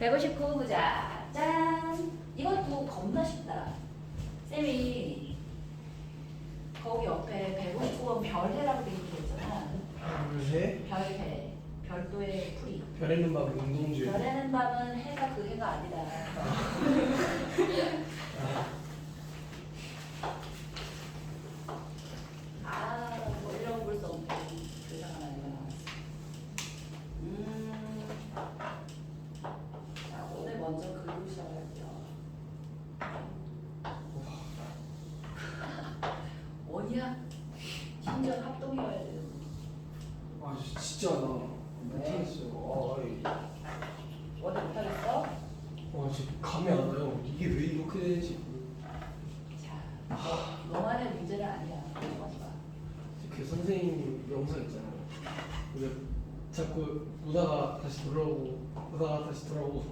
159 보자. 짠. 이것도 겁나 쉽다. 쌤이 거기 옆에 159번 별해라고 돼 있는 거 있잖아. 해? 별해. 별도의 풀이. 별에는 막 운동주의. 별에는 밤은 해가 그 해가 아니다. 아, 뭐 이런 볼수 없는 교사가 나이가 나왔어. 음. 자, 오늘 먼저 글로 시작할게요. 원이야? 심지어 합동이어야 돼요. 아 진짜 나 못하겠어요. 아, 이- 원이 못하겠어? 와 진짜 감이 안 와요. 이게 왜 이렇게 되는지. 자, 너, 너만의 문제는 아니야. 원이가. 그 선생님 영상 있잖아요. 근데 자꾸 보다가 다시 돌아오고 보다가 다시 돌아오고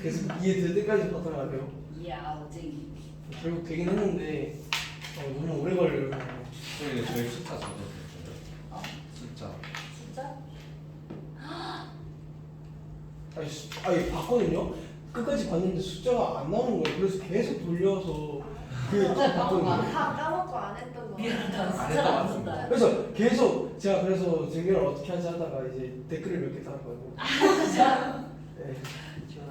계속 이해될 때까지 돼요. 이야, 어쟁이. 결국 되긴 했는데 어, 너무 오래 걸려요. 선생님 저희 숫자 적어주세요. 어? 숫자. 진짜? 아니, 수- 아니 봤거든요. 끝까지 봤는데 숫자가 안 나오는 거예요. 그래서 계속 돌려서 그또 봤거든요. 다 까먹고 안 했던 거. 미안하다. 안 했다, 안안 쓴다. 그래서 계속 제가 그래서 증명을 어떻게 하지 하다가 이제 댓글을 몇 개 달았거든요. 자, 네. 좋아.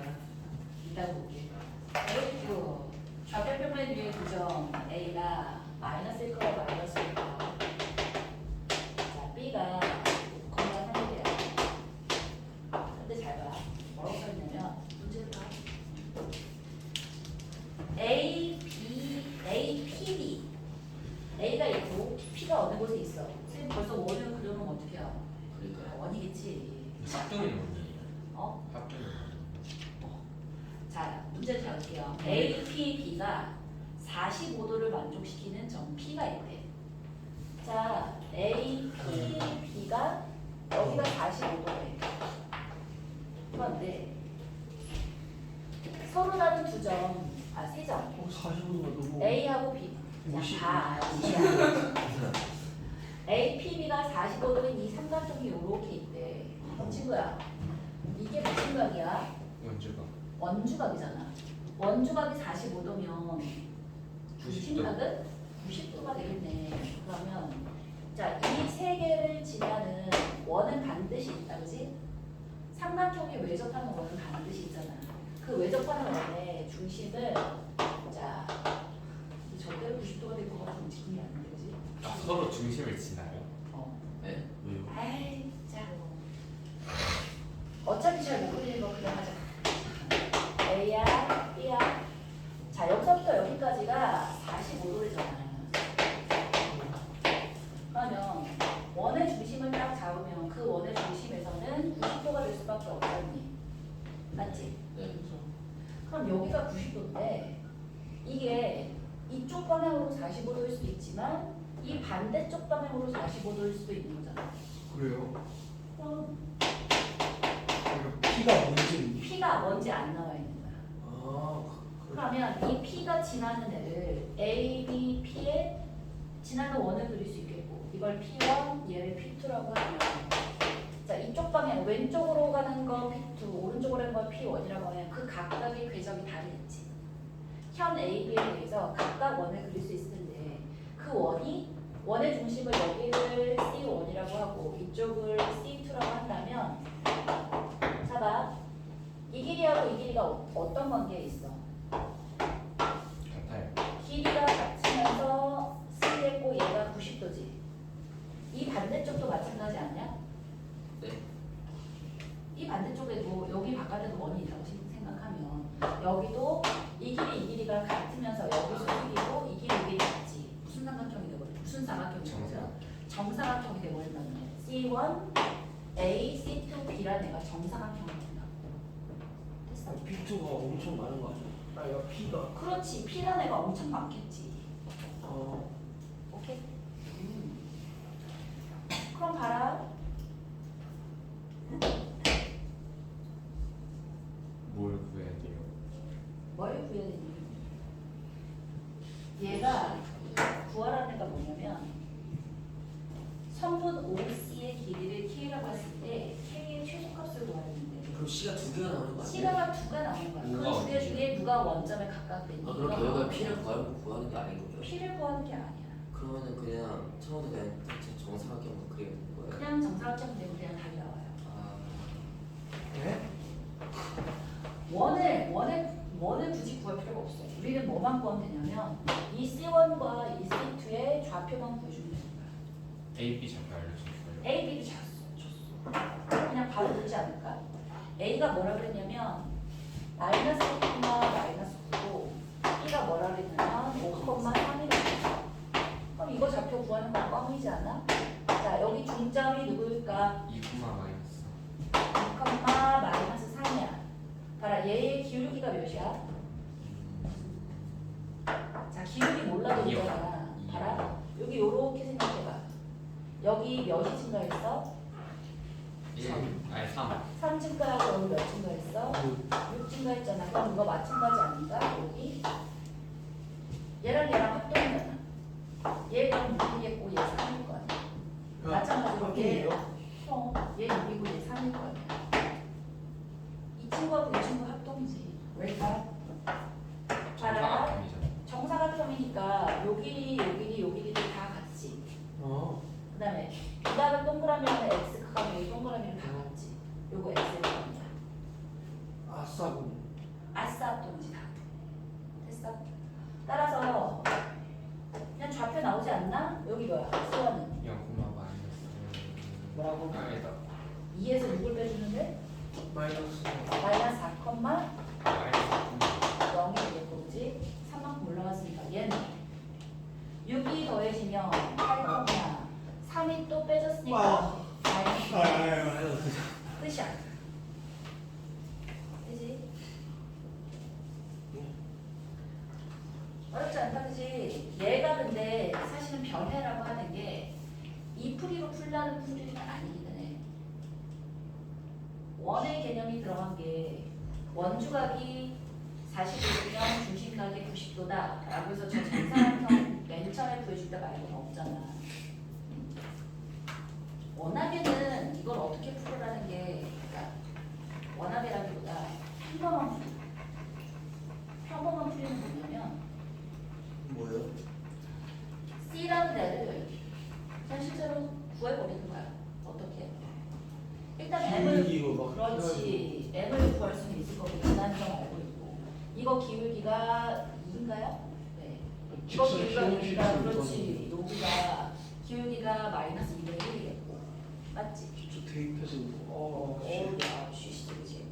이따 볼게. 그리고 좌표평면 위에 구정 A가 마이너스일 거야 마이너스일 거야. 자, B가 건강 한일이야. 근데 잘 봐. 뭐라고 써있냐면 문제를 봐. A, B, A, P, B. A가 있고 P가 어느 곳에 있어. 선생님 벌써 원을 그려놓으면 어떻게 해요? 그러니까요. 원이겠지. 합동이 뭔지. 어? 합동이 자, 문제를 잡을게요. A, P, B가 45도를 만족시키는 점 P가 있대. 자, A, P, B가 여기가 45도래. 그런데 서로 다른 두 점, 아, 세 점. 어, 45도가 너무 A하고 B. 자, 50. 다 아시야. A, P, B가 45도인 이 삼각형이 이렇게 있대. 어, 친구야. 이게 무슨 각이야? 원주가. 원주각이잖아. 원주각이 45도면 90도. 중심각은 90도가 되겠네. 그러면 자, 이 세 개를 지나는 원은 반드시 있다, 그지? 삼각형에 외접하는 원은 반드시 있잖아. 그 외접하는 원의 중심을 자, 이 절대로 90도가 될 것 같은 아닌데, 그지? 아, 서로 중심을 지나요? 어. 네. 왜요? 아이, 자. 어차피 잘 모르는 거 그냥 하자. A야, B야. 자, 여기서부터 여기까지가 45도래잖아. 그러면 원의 중심을 딱 잡으면 그 원의 중심에서는 90도가 될 수밖에 없잖니. 맞지? 네. 그럼 여기가 90도인데 이게 이쪽 방향으로 45도일 수도 있지만 이 반대쪽 방향으로 45도일 수도 있는 거잖아. 그래요. 그럼 그러니까 P가 뭔지 P가 뭔지 안 나와 있는 거야. 아 그- 그러면 이 P가 지나는 애를 A, B, P에 지나는 원을 그릴 수 있겠고 이걸 P1, 얘를 P2라고 하면 자 이쪽 방향 왼쪽으로 가는 거 P2, 오른쪽으로 가는 거 P1이라고 하면 그 각각의 궤적이 다르겠지. 현 A, B에 대해서 각각 원을 그릴 수 있을 텐데 그 원이 원의 중심을 여기를 C1이라고 하고 이쪽을 C2라고 한다면 봐봐 이 길이하고 이 길이가 어- 어떤 관계에 있어? 같아요. 길이가 같으면서 C했고 얘가 90도지. 이 반대쪽도 마찬가지 아니야? 네. 이 반대쪽에도 여기 바깥에도 원이 있다고 생- 생각하면 여기도 이 길이 이 길이가 같으면서 여기 수직이고 이 길이 이 길이 같지. 무슨 삼각형이 되버려? 무슨 삼각형이 되버려? 정상. 정사각형이 되버린다는 거야. C1, A, C2, B라는 애가 정사각형이 된다. 됐어? P2가 엄청 많은 거 아니야? 아 이거 P가 그렇지. P라는 애가 엄청 많겠지. 어 오케이. 음. 그럼 봐라. 뭘 구해야 돼요? 뭘 구해야 되니? 얘가 구하라는 애가 뭐냐면 성분 OC의 길이를 K라고 했을 때 K의 최소값을 구하야 되는데 그럼 C가 두 개가 나오는 거 아니에요? C가 두 누가 나오는 거야. 누가 그 두 개 어디지? 중에 누가 원점에 가깝게 있는 아 그럼 결국에 피를 구하는 구하는 피를 구하는 게 아니야. 그러면은 그냥 처음부터 그냥 대체 정사각형만 그리는 거예요? 그냥 정사각형 되고 그냥 달려와요. 아 네? 원을 원을 원을 굳이 구할 필요가 없어. 우리는 뭐만 구하면 되냐면 이 C1과 이 C2의 좌표만 구해주면 되는 거야. A, B 잠깐 알려주세요. A, B를 줬어. 줬어. 그냥 바로 되지 않을까? A가 뭐라 그랬냐면 마이너스 1, 마이너스 9고 B가 뭐라 그랬냐면 5,3이라고 했어. 그럼 이거 좌표 구하는 건 껌이지 않아? 자 여기 중점이 누구일까? 2구마 마이너스 2, 마이너스 3이야. 봐라 얘의 기울기가 몇이야? 자 기울기 몰라도 이요. 되잖아. 봐라 여기 요렇게 생각해봐. 여기 몇이 증가했어? 1, 아니 3 3 증가하고 여기 몇 증가했어? 6 증가했잖아. 그럼 이거 마찬가지 아닌가? 여기 얘랑 얘랑 합동이잖아. 얘 그럼 6이겠고 얘 3일 거 아니야. 마찬가지로 얘? 어, 얘 6이고 얘 3일 거 아니야. 이 친구하고 이 친구 합동이지. 왜일까? 봐라. 길이, 요 길이, 요 길이 다 같지. 어. 그 다음에 이다가 동그라미는 x 크가 여기 동그라미는 다 같지. 요거 x일 겁니다. 아싸군. 아싸 동지 다. 됐어? 따라서 그냥 좌표 나오지 않나? 여기 뭐야? 수원은 0구마 마이너스 뭐라고? 아니다 2에서 6을 빼주는데 마이너스. 마이너스 4, 마이너스 0이 되겠고 그지? 3만큼 올라갔으니까 얘는 6이 더해지면 8, 3이 또 빼졌으니까 와. 마이너스 아유. 끝이야. 그지? 어렵지 않다, 그지? 얘가 근데 사실은 변해라고 하는 게 이 풀이로 풀라는 풀이는 아니기는 해. 원의 개념이 들어간 게 원주각이 45도면 중심각이 90도다 라고 해서 저 정사각형 맨 처음에 구해줄 때 말고는 없잖아. 원하게는 이걸 어떻게 풀으라는 게 그러니까 원하게라기보다 평범한 풀이 평범한 풀이는 뭐냐면 뭐예요? C라는 애를 그냥 실제로 구해 버리는 거야. 어떻게? 일단 기울기고 막. 그렇지. M을 구할 수는 있을 거고 지난점 알고 있고. 이거 기울기가 2인가요? 네. 이거 직선 기울기가 시험 여기가 실수 그렇지. 여기가 기울기가 마이너스 2분의 1이겠고. 맞지? 저 대입해서 어. 어우야 쉬시지 그지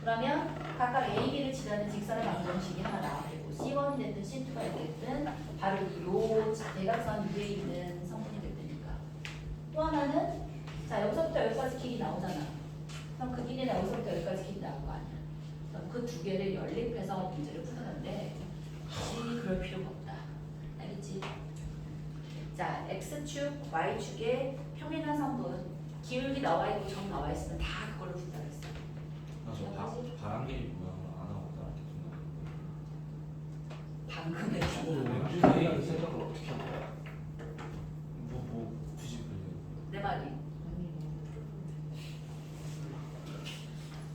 그러면 각각 A, B를 지나는 직선의 방정식이 하나 나와있고 C1이 됐든 C2가 됐든 바로 요 대각선 위에 있는 또 하나는 자 여기서부터 여기까지 길이 나오잖아. 그럼 그 길이나 여기서부터 여기까지 길이 나올 거 아니야? 그럼 그 두 개를 연립해서 문제를 푸는 건데 굳이 그럴 필요가 없다. 알겠지? 자 X축, Y축의 평행한 성분. 기울기 나와 있고 점 나와 있으면 다 그걸로 그랬어. 나저 바람 길이 모양을 안 하고 나한테 방금의 오늘 원주각이라는 생각을 어떻게 한 거야? 뭐뭐 굳이 그래 내 말이.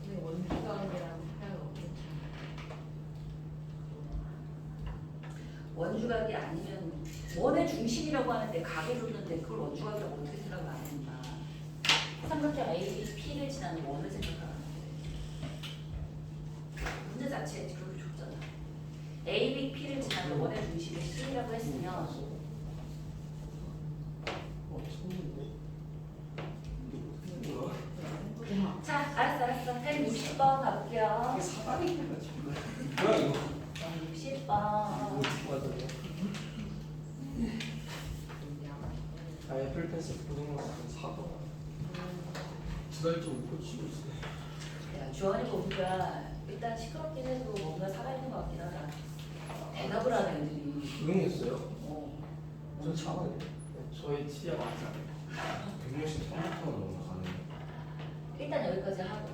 근데 원주각이랑 생각을 어떻게 원주각이 아니면 원의 중심이라고 하는데 각을 줬는데 그걸 원주각이라고 어떻게 생각을 안 했나? 삼각형 A, B, P를 지나는 원을 생각하는데 문제 자체에 그렇게 줬잖아. A, B, P를 지나는 원의 중심이 C라고 했으면 어, 처음인데. 뭐야? 자, 알았어, 알았어. 160번 가볼게요. 이게 사다리인가 정말. 뭐야 이거? 160번. 어떻게 맞아요? 아 애플 펜슬 고등학교 사과. 두달좀 고치고 있어. 야, 주원이 보니까 일단 시끄럽긴 해도 뭔가 살아있는 것 같긴 하다. 대답을 하네, 애들이. 조용했어요? 어. 저 차가네. 저희 치아 맞잖아요. 163부터 넘어가네 일단 여기까지 하고.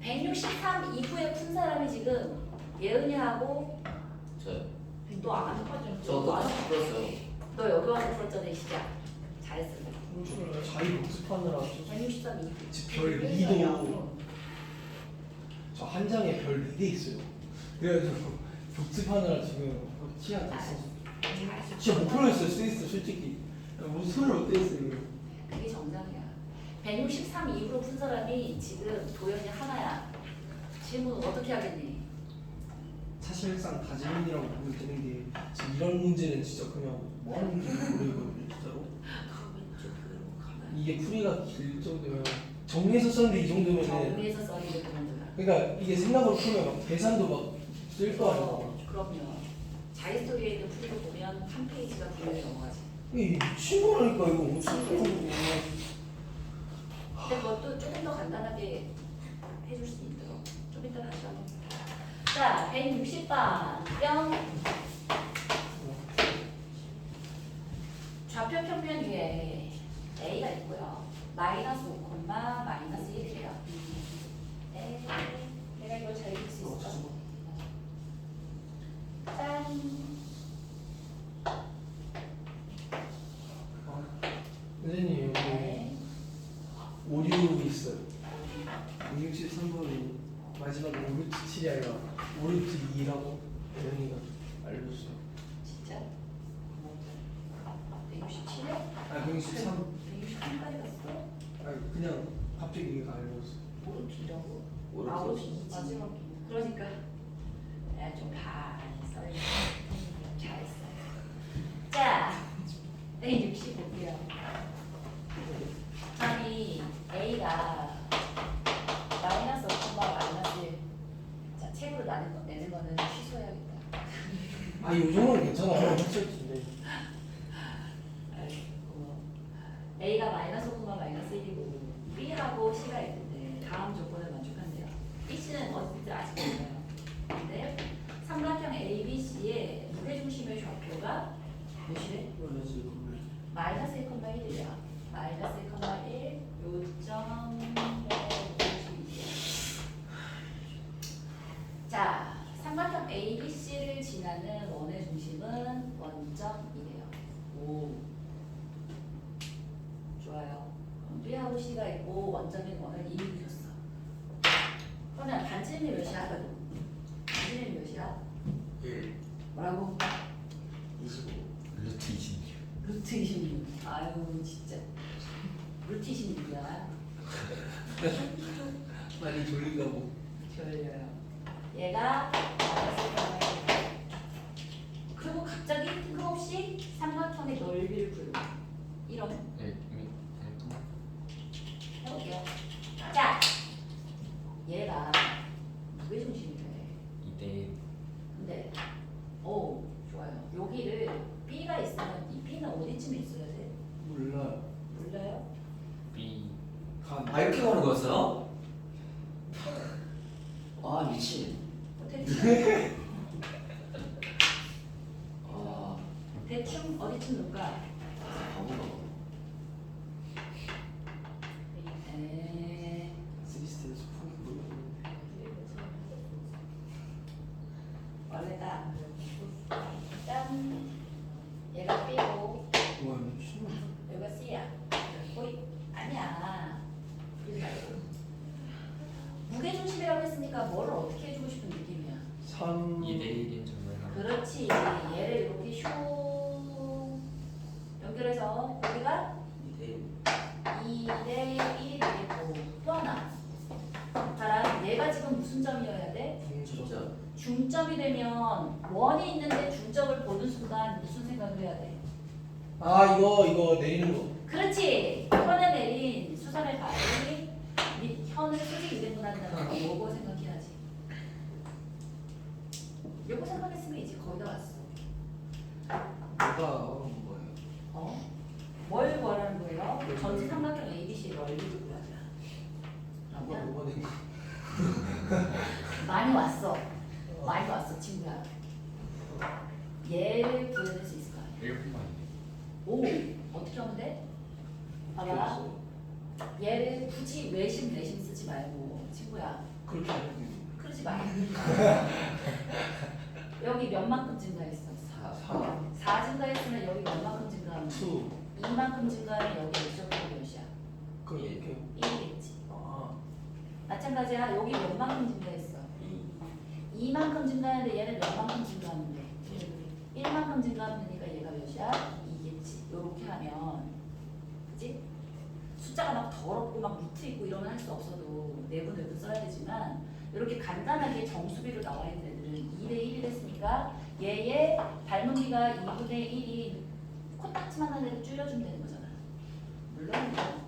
163 이후에 푼 사람이 지금 예은이하고 저요? 너안 풀었잖아. 저도 다 풀었어요 너 여기 와서 풀었잖아, 이 시작. 잘했어. 자기 복습하느라 163 이후. 별 2도 저 한 장에 별 4개 있어요. 그래가지고 복습하느라 지금 티가 났어. 진짜 못 풀었어요, 스위스 솔직히. 무슨 소리를 어때 했어요, 이거. 그게 정상이야. 163 이후로 푼 사람이 지금 도형이 하나야. 질문 어떻게 하겠니? 사실상 다 질문이라고 보고 있는 게 지금 이런 문제는 진짜 그냥 뭐 하는 건지 모르겠거든요, 진짜로. 이게 풀이가 길 정도면 정리해서 썼는데 이 정도면은 정리해서 써야 되는 그러니까 이게 생각으로 풀면 막 계산도 막 쓸 거 아니야. 그럼요. 자기스토리에 있는 풀이를 보면 한 페이지가 분명히 넘어가지. 이게 미친 거라니까 이거 큰 거고. 근데 그것도 조금 더 간단하게 해줄 수 있도록 좀 이따 다시 한번. 자, 160번 뿅. 좌표 평면 위에 A가 있고요. 마이너스 5, 마이너스 1이래요. 에, 내가 이걸 잘 읽을 수 있을까? 짠. 선생님 여기 네. 오류 있어요. 263번이 마지막에 오르트 7이 아니라 오르트 2라고 대현이가 알려줬어요. 진짜? 167에? 아 163. 163까지 갔어? 아 그냥 갑자기 얘가 알려줬어. 오르기라고? 오르기. 아, 오르기. 마지막 그러니까 내가 좀봐 써야 잘했어. 자, A 65고요. 아니 A가 마이너스 5, 마이너스 1. 자, 책으로 나는 거, 내는 거는 취소해야겠다. 아이 정도는 괜찮아. 했을 텐데. 아이고. A가 마이너스 5, 마이너스 1이고 B하고 C가 있는데 다음 조건을 만족한대요. B, C는 어디든지 아직 몰라요. 근데 삼각형 ABC의 무게중심의 좌표가 몇이래? 마이너스 1,1이야. 마이너스 1,1 요점의 무게중심이야. 자, 삼각형 ABC를 지나는 원의 중심은 원점이래요. 오. 좋아요. 그럼 B하고 C가 있고 원점인 원을 이미 주셨어. 그러면 반지름이 몇이야? 반지름이 몇이야? 1, 뭐라고? 25. 루트 26 루트 26. 아유 진짜. 루트 26이야. 많이 졸린다고. 졸려요. 얘가 마이너스 1,1. 그리고 갑자기 뜬금없이 삼각형의 넓이를 불러. 이런 네 이미 했던 해볼게요. 자, 얘가 무게중심이래. 2대 근데 오 좋아요. 여기를 B가 있으면 이 B는 어디쯤에 있어야 돼? 몰라. 몰라요? B 간. 아 이렇게 가는 거였어요? 아 미친. 대충 아 대충 어디쯤 놓을까? 바보가. 에 스리스트에서 푸는 원래다 짠 얘가 B고 거. 와 미친. 여기가 C야. 거의 아니야. 이리 말고. 무게중심이라고 했으니까 뭐를 어떻게 해주고 싶은 느낌이야? 3. 2대 1인 정말 그렇지. 얘를 이렇게 슉 연결해서 거기가 2대 2대 1이 되겠고 또 하나. 봐라. 얘가 지금 무슨 점이어야 돼? 진짜. 중점이 되면 원이 있는데 중점을 보는 순간 무슨 생각을 해야 돼? 아 이거 이거 내리는 거. 그렇지. 현에 내린 수선의 발이 밑 현을 수직 이등분한다는 거 요거 생각해야지. 요거 생각했으면 이제 거의 다 왔어. 뭐가 뭐예요? 어? 뭘 구하라는 거예요? 전체 삼각형 ABC 넓이를 구하자. 뭐가 그러면 뭐가 된 거? 많이 왔어. 많이 왔어, 친구야. 얘를 구해낼 수 있을까? 1분만인데 오, 어떻게 하면 돼? 봐봐. 얘를 굳이 외심 내심 쓰지 말고 친구야. 그렇게 안 해도 그러지 마. 여기 몇 만큼 증가했어? 4. 4 증가했으면 여기 몇 만큼 증가하면 돼? 2. 2만큼 증가하면 여기 몇 점이 몇이야? 그 이렇게. 1이겠지. 아. 마찬가지야. 여기 몇 만큼 증가했어? 2만큼 증가하는데 얘는 몇만큼 증가하는데? 1만큼 증가하면 되니까 얘가 몇이야? 2겠지. 요렇게 하면. 그지? 숫자가 막 더럽고 막 루트 있고 이러면 할 수 없어도 내분 내분 써야 되지만 이렇게 간단하게 정수비로 나와 있는 애들은 2대 1이 됐으니까 얘의 닮은비가 2분의 1이 코딱지만 한 애를 줄여주면 되는 거잖아. 물론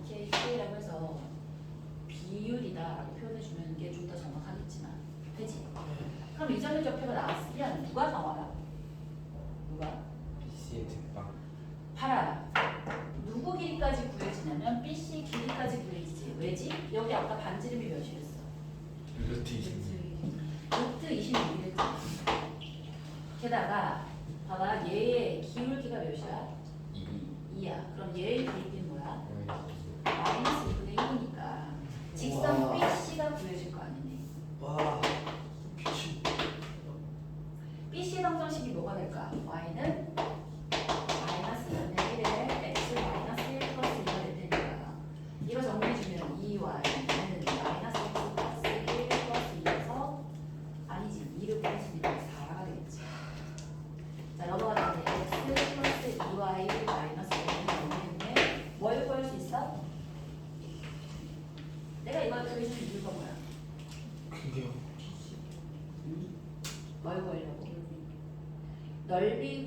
KK라고 해서 비율이다라고 표현해주면 이게 좀 더 정확하겠지만 되지? 그럼 이 점의 좌표가 나왔으면 누가 나와요? 누가? BC의 특방. 봐라. 누구 길이까지 구해지냐면 BC 길이까지 구해지지. 왜지? 여기 아까 반지름이 몇이랬어? 루트 26. 루트 26이랬지. 게다가 봐봐 얘의 기울기가 몇이야? 2. 2야. 그럼 얘의 기울기는 뭐야? 마이너스. 마이너스 2분의 1이니까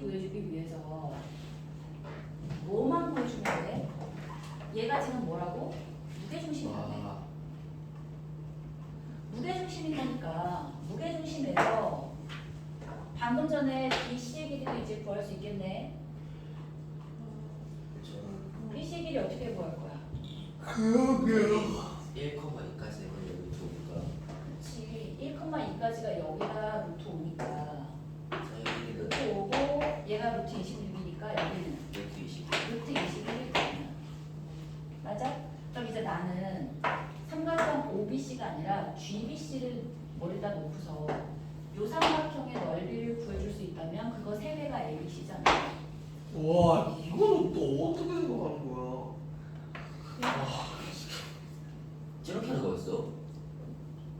구해주기 위해서 뭐만 구해주면 돼? 얘가 지금 뭐라고? 무게중심이라네. 와 무게중심인 거니까 무게중심에서 방금 전에 BC의 길이도 이제 구할 수 있겠네. BC의 길이 어떻게 구할 거야? 그러게요. 1,2까지 여기 두니까 그렇지. 1,2까지가 여기가 루트 5니까 저희 길이는 루트 5고 얘가 루트 26이니까 여기는 루트 20 루트 21이거든요. 맞아? 그럼 이제 나는 OBC가 아니라 GBC를 머리다 놓고서 요 삼각형의 넓이를 구해줄 수 있다면 그거 세 배가 ABC잖아. 와 이거는 또 어떻게 생각하는 거야? 저렇게 하는 거였어?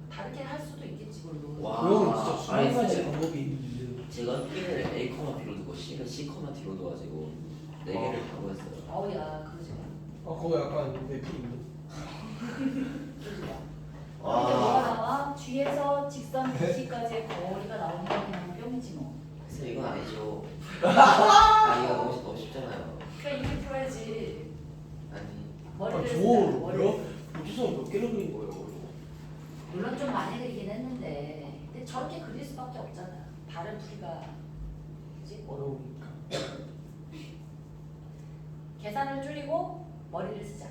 다르게 할 수도 있겠지 물론. 와. 그 진짜 수백 가지. 방법이 있는데. 제가 B를 A, B로 두고 C를 C, D로 둬가지고 네 개를 바로 했어요 아우야 그러지 마. 아 그거 약간. 그러지 마. 와. 이제 뭐가 나와? G에서 직선 BC까지의 거리가 나오는 건 그냥 뿅이지 뭐. 선생님 이건 아니죠 아 이거 너무, 너무 쉽잖아요 그러니까 이렇게 풀어야지. 아니 아 머리를 저몇 머리를. 무슨 몇 개를 그린 거예요? 물론 좀 많이 그리긴 했는데 근데 저렇게 그릴 수밖에 없잖아 다른 풀이가 그지? 어려우니까. 계산을 줄이고 머리를 쓰자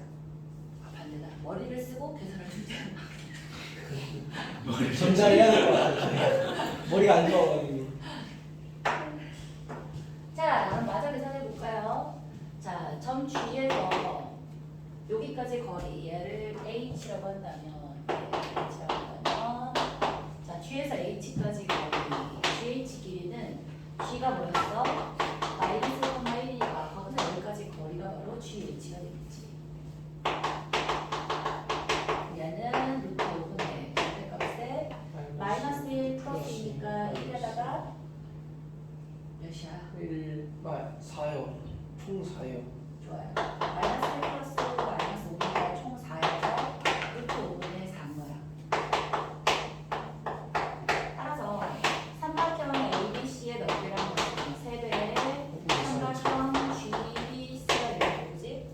아 반대다 머리를 쓰고 계산을 줄이자 전자해야 될 것 같아. 머리가 안 좋아 가지고. 자 그럼 마저 계산해 볼까요? 자 점 G에서 여기까지 거리 얘를 H라고 한다면 H라고 한다면 자 G에서 H까지 거리 GH 길이는 G가 뭐였어? 마이너스 1,1이니까 거기서 여기까지 거리가 바로 GH가 되겠지 얘는 루트 5분의 절대값에 마이너스 1 플러스 2니까 1에다가 몇이야? 1, 말 4요. 총 4요. 좋아요. 마이너스 1 플러스 마이너스 5니까 총 4여서 루트 5분의 4인 거야. 따라서 삼각형 ABC의 넓이라는 것은 3배의 삼각형 GBC가 되는 거지.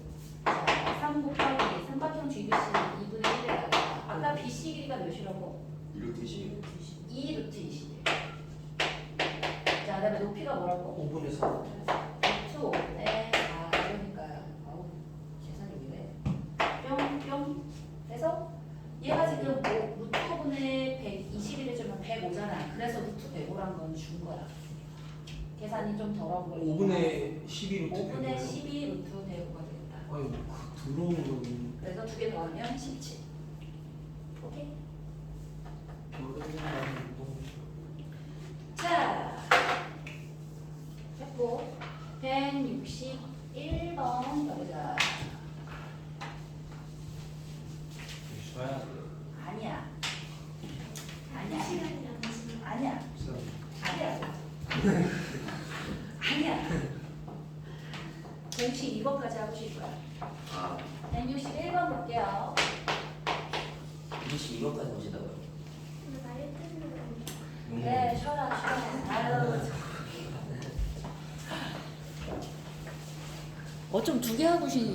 자, 3 곱하기 삼각형 GBC는 2분의 1에다가 아까 BC 길이가 몇이라고? 루트 20 2 루트 20. 자, 그다음에 높이가 뭐라고? 5분의 4. 루트 5분의 4 그러니까요. 아우 계산이 왜 이래? 뿅뿅. 그래서 얘가 지금 뭐 루트 5분의 120을 해주면 105잖아. 그래서 루트 105란 건 준 거야. 계산이 좀 더러운 걸. 5분의 12로 5분의 12 루트 105가 되겠다. 아유 그 더러운 건 그래서 두 개 더하면 17. 오케이. 별로긴 너무 싫어. 자, 했고 161번 가보자. 쉬어야 돼. 아니야. 아니야. 시간이 안 지나. 아니야. 아니야. 162번까지 하고 싶을 거야. 아 161번 볼게요. 이것이 이것까지 보신다고요? 네, 쉬어라, 쉬어라. 아유. 어쩜 두 개 하고 시